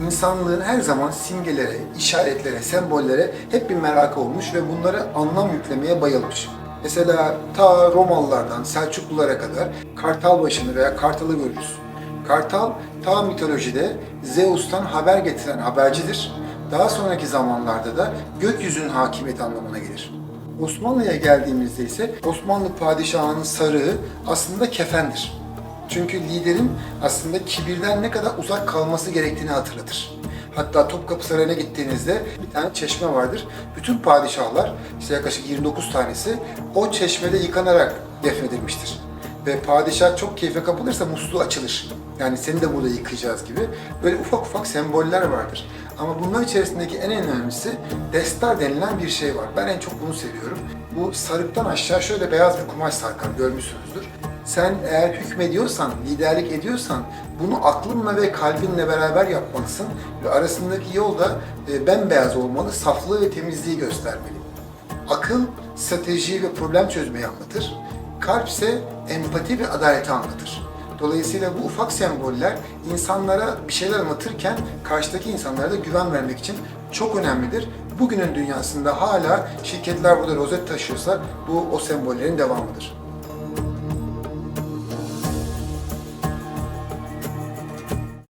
İnsanlığın her zaman simgelere, işaretlere, sembollere hep bir merakı olmuş ve bunlara anlam yüklemeye bayılmış. Mesela ta Romalılardan Selçuklulara kadar kartal başını veya kartalı görürüz. Kartal ta mitolojide Zeus'tan haber getiren habercidir. Daha sonraki zamanlarda da gökyüzünün hakimiyeti anlamına gelir. Osmanlı'ya geldiğimizde ise Osmanlı padişahının sarığı aslında kefendir. Çünkü liderin aslında kibirden ne kadar uzak kalması gerektiğini hatırlatır. Hatta Topkapı Sarayı'na gittiğinizde bir tane çeşme vardır. Bütün padişahlar, işte yaklaşık 29 tanesi o çeşmede yıkanarak defnedilmiştir. Ve padişah çok keyfe kapılırsa musluğu açılır. Yani seni de burada yıkayacağız gibi. Böyle ufak ufak semboller vardır. Ama bunlar içerisindeki en önemlisi destar denilen bir şey var. Ben en çok bunu seviyorum. Bu sarıktan aşağı şöyle beyaz bir kumaş sarkar, görmüşsünüzdür. Sen eğer hükmediyorsan, liderlik ediyorsan bunu aklınla ve kalbinle beraber yapmalısın. Ve arasındaki yol da e, bembeyaz olmalı, saflığı ve temizliği göstermeli. Akıl, strateji ve problem çözmeyi anlatır. Kalp ise empati ve adaleti anlatır. Dolayısıyla bu ufak semboller insanlara bir şeyler anlatırken karşıdaki insanlara da güven vermek için çok önemlidir. Bugünün dünyasında hala şirketler burada rozet taşıyorsa bu o sembollerin devamıdır.